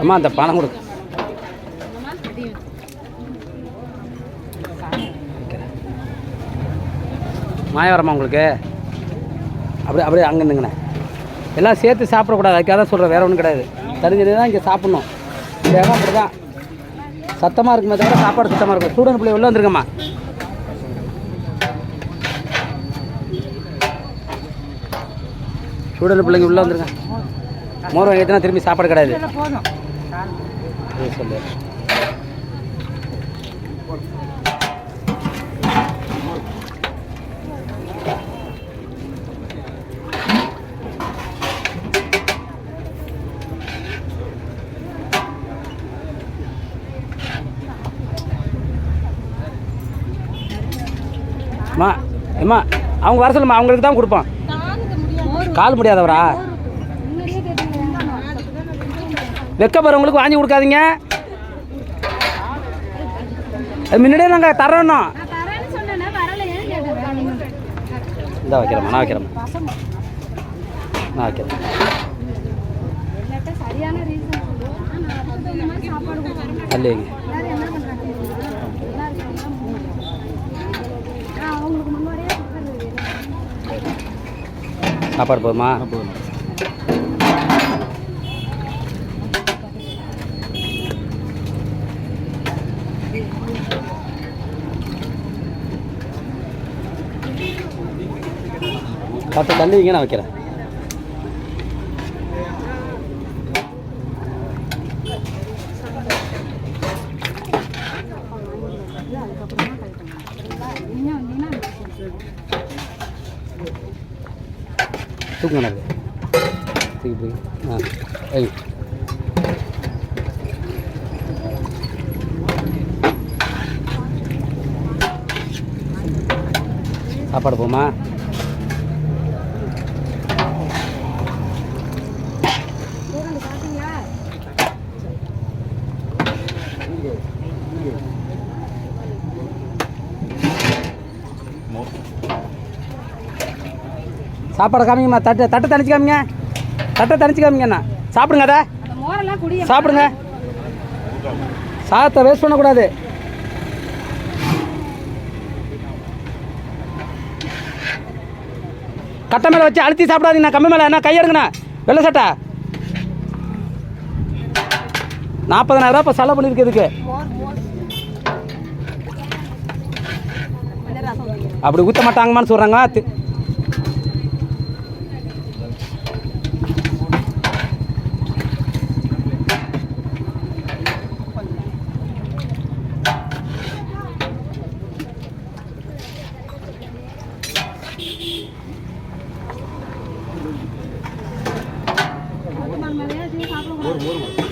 அம்மா அந்த பணம் கொடுக்க மாயவரமா உங்களுக்கு? அப்படியே அப்படியே அங்கே இருந்துங்கண்ணே எல்லாம் சேர்த்து சாப்பிடக்கூடாது. அதுக்காக தான் சொல்கிறேன் வேற ஒன்றும் கிடையாது. தனித்தனி தான் இங்கே சாப்பிட்ணும். இங்கே அப்படி தான் சத்தமாக இருக்குமே தவிர சாப்பாடு சுத்தமாக இருக்கும். ஸ்டூடெண்ட் பிள்ளை உள்ள வந்துருங்கம்மா ஸ்டூடெண்ட் பிள்ளைங்க உள்ளே வந்துருங்க மோர் வாங்கிட்டுனா திரும்பி சாப்பாடு கிடையாது. சொல்லு. அம்மா அம்மா அவங்க வர சொல்லுமா அவங்களுக்கு தான் கொடுப்போம். கால் முடியாதவரா? வெக்கப்படுறவங்களுக்கு வாங்கி கொடுக்காதீங்க. அது முன்னாடியே நாங்கள் தரோணும். இந்த வைக்கிறேம்மா நான் வைக்கிறேம்மா. நான் வைக்கிறேன். சரியான அல்லைங்க எல்லாரும் என்ன பண்றாங்க எல்லாம் இருக்காங்க நான் அவங்களுக்கு முன்னாடியே கொடுக்கறது சாப்பாடு போதுமா? பத்து தள்ளி வைங்க நான் வைக்கிறேன். நீங்க வந்தீங்கன்னா தூக்குங்க தூக்கி போய் ஆ ஐய். சாப்பாடு போமா சாப்பாடு காமிங்கம்மா. தட்டு தட்டை தனிச்சு காமிங்க. தட்டை தனிச்சு காமிங்கண்ணா சாப்பிடுங்க அதை. சாப்பிடுங்க. சாதத்தை வேஸ்ட் பண்ணக்கூடாது. கட்டை மேலே வச்சு அழுத்தி சாப்பிடாதீங்கண்ணா. கம்பி மேலே என்ன கையெடுங்கண்ணா வெள்ளை சட்டை. நாற்பதனாயிரம் இப்போ செலவு பண்ணியிருக்கு இதுக்கு. அப்படி ஊற்ற மாட்டாங்கம்மான்னு சொல்கிறாங்க தி- சாப்பிடக்கூடாது